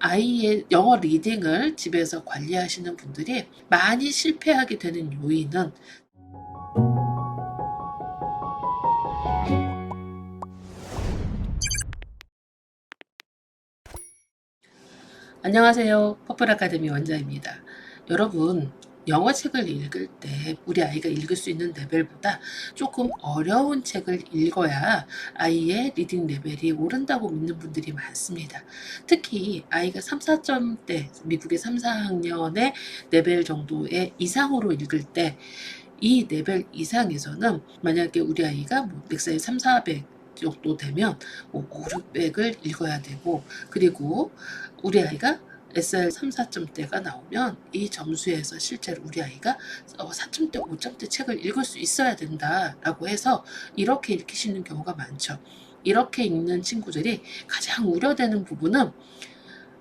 아이의 영어 리딩을 집에서 관리하시는 분들이 많이 실패하게 되는 요인은 안녕하세요. 퍼플 아카데미 원장입니다. 여러분, 영어 책을 읽을 때 우리 아이가 읽을 수 있는 레벨보다 조금 어려운 책을 읽어야 아이의 리딩 레벨이 오른다고 믿는 분들이 많습니다. 특히 아이가 3, 4점대, 미국의 3, 4학년의 레벨 정도의 이상으로 읽을 때 이 레벨 이상에서는 만약에 우리 아이가 뭐 넥사의 3, 400 정도 되면 뭐 5, 600을 읽어야 되고 그리고 우리 아이가 SR 3, 4점대가 나오면 이 점수에서 실제로 우리 아이가 4점대, 5점대 책을 읽을 수 있어야 된다라고 해서 이렇게 읽히시는 경우가 많죠. 이렇게 읽는 친구들이 가장 우려되는 부분은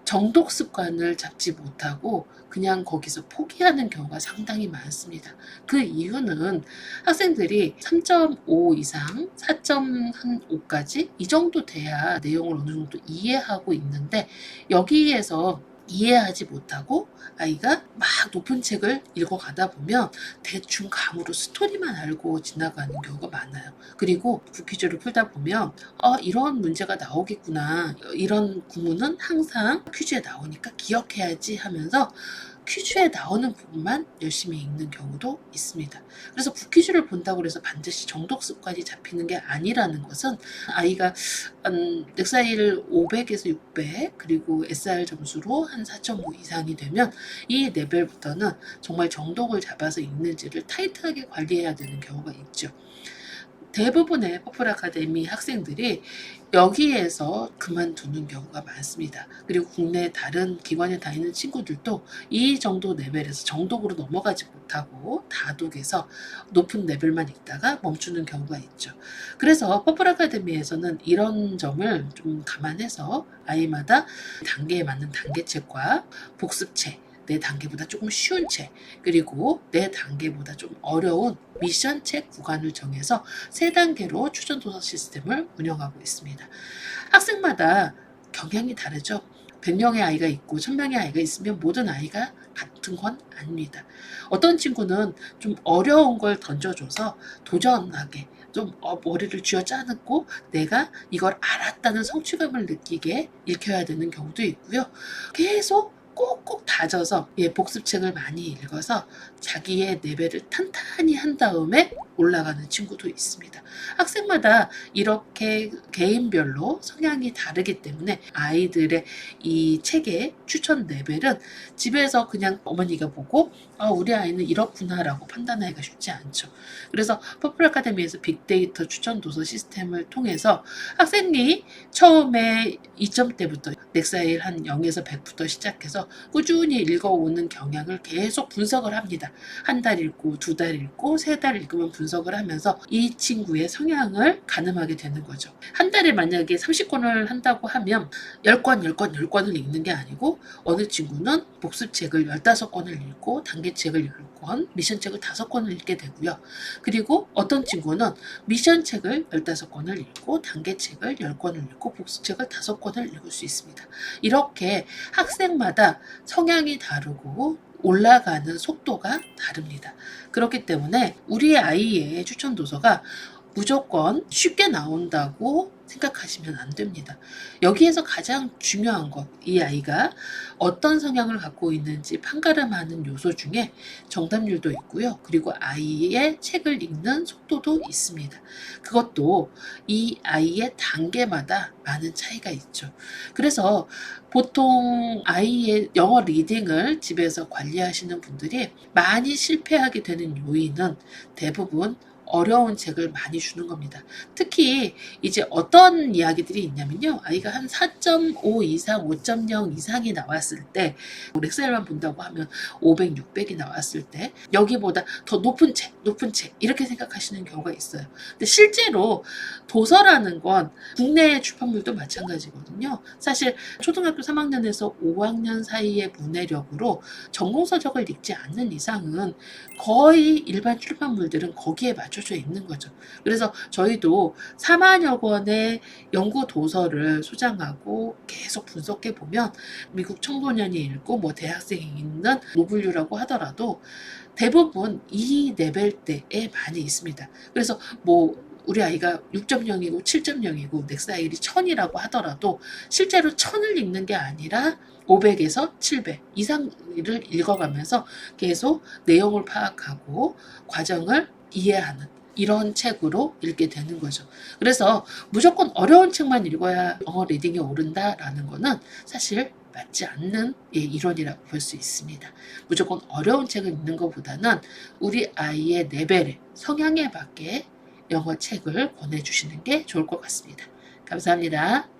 정독 습관을 잡지 못하고 그냥 거기서 포기하는 경우가 상당히 많습니다. 그 이유는 학생들이 3.5 이상, 4.5까지 이 정도 돼야 내용을 어느 정도 이해하고 있는데 여기에서 이해하지 못하고 아이가 막 높은 책을 읽어가다 보면 대충 감으로 스토리만 알고 지나가는 경우가 많아요. 그리고 퀴즈를 풀다 보면 어, 이런 문제가 나오겠구나. 이런 구문은 항상 퀴즈에 나오니까 기억해야지 하면서 퀴즈에 나오는 부분만 열심히 읽는 경우도 있습니다. 그래서 북퀴즈를 본다고 해서 반드시 정독 습관이 잡히는 게 아니라는 것은 아이가 한 넥사일 500에서 600 그리고 SR 점수로 한 4.5 이상이 되면 이 레벨부터는 정말 정독을 잡아서 읽는지를 타이트하게 관리해야 되는 경우가 있죠. 대부분의 퍼플 아카데미 학생들이 여기에서 그만두는 경우가 많습니다. 그리고 국내 다른 기관에 다니는 친구들도 이 정도 레벨에서 정독으로 넘어가지 못하고 다독에서 높은 레벨만 있다가 멈추는 경우가 있죠. 그래서 퍼플 아카데미에서는 이런 점을 좀 감안해서 아이마다 단계에 맞는 단계책과 복습책 내 단계보다 조금 쉬운 책, 그리고 내 단계보다 좀 어려운 미션 책 구간을 정해서 세 단계로 추천 도서 시스템을 운영하고 있습니다. 학생마다 경향이 다르죠. 100명의 아이가 있고 1000명의 아이가 있으면 모든 아이가 같은 건 아닙니다. 어떤 친구는 좀 어려운 걸 던져줘서 도전하게 좀 어, 머리를 쥐어 짜놓고 내가 이걸 알았다는 성취감을 느끼게 읽혀야 되는 경우도 있고요. 계속 꼭꼭 다져서 예, 복습책을 많이 읽어서 자기의 레벨을 탄탄히 한 다음에 올라가는 친구도 있습니다. 학생마다 이렇게 개인별로 성향이 다르기 때문에 아이들의 이 책의 추천 레벨은 집에서 그냥 어머니가 보고 아, 우리 아이는 이렇구나라고 판단하기가 쉽지 않죠. 그래서 퍼플 아카데미에서 빅데이터 추천 도서 시스템을 통해서 학생이 처음에 2점대부터 넥사일 한 0에서 100부터 시작해서 꾸준히 읽어오는 경향을 계속 분석을 합니다. 한 달 읽고 두 달 읽고 세 달 읽으면 분석을 하면서 이 친구의 성향을 가늠하게 되는 거죠. 한 달에 만약에 30권을 한다고 하면 10권, 10권, 10권을 읽는 게 아니고 어느 친구는 복습책을 15권을 읽고 단계책을 10 권, 미션책을 5권을 읽게 되고요. 그리고 어떤 친구는 미션책을 15권을 읽고 단계책을 10권을 읽고 복습책을 5권을 읽을 수 있습니다. 이렇게 학생마다 성향이 다르고 올라가는 속도가 다릅니다. 그렇기 때문에 우리 아이의 추천 도서가 무조건 쉽게 나온다고 생각하시면 안 됩니다. 여기에서 가장 중요한 것, 이 아이가 어떤 성향을 갖고 있는지 판가름하는 요소 중에 정답률도 있고요. 그리고 아이의 책을 읽는 속도도 있습니다. 그것도 이 아이의 단계마다 많은 차이가 있죠. 그래서 보통 아이의 영어 리딩을 집에서 관리하시는 분들이 많이 실패하게 되는 요인은 대부분 어려운 책을 많이 주는 겁니다. 특히 이제 어떤 이야기들이 있냐면요. 아이가 한 4.5 이상, 5.0 이상이 나왔을 때, 렉셀만 본다고 하면 500, 600이 나왔을 때, 여기보다 더 높은 책, 높은 책, 이렇게 생각하시는 경우가 있어요. 근데 실제로 도서라는 건 국내 출판물도 마찬가지거든요. 사실 초등학교 3학년에서 5학년 사이의 문해력으로 전공서적을 읽지 않는 이상은 거의 일반 출판물들은 거기에 맞춰 갖춰져 있는 거죠. 그래서 저희도 4만여 권의 연구 도서를 소장하고 계속 분석해 보면 미국 청소년이 읽고 뭐 대학생이 읽는 노블류라고 하더라도 대부분 이 레벨대에 많이 있습니다. 그래서 뭐 우리 아이가 6.0이고 7.0이고 넥사일이 1000이라고 하더라도 실제로 1000을 읽는 게 아니라 500에서 700 이상을 읽어가면서 계속 내용을 파악하고 과정을 이해하는 이런 책으로 읽게 되는 거죠. 그래서 무조건 어려운 책만 읽어야 영어 리딩이 오른다라는 거는 사실 맞지 않는 예, 이론이라고 볼 수 있습니다. 무조건 어려운 책을 읽는 것보다는 우리 아이의 레벨에 성향에 맞게 영어 책을 권해주시는 게 좋을 것 같습니다. 감사합니다.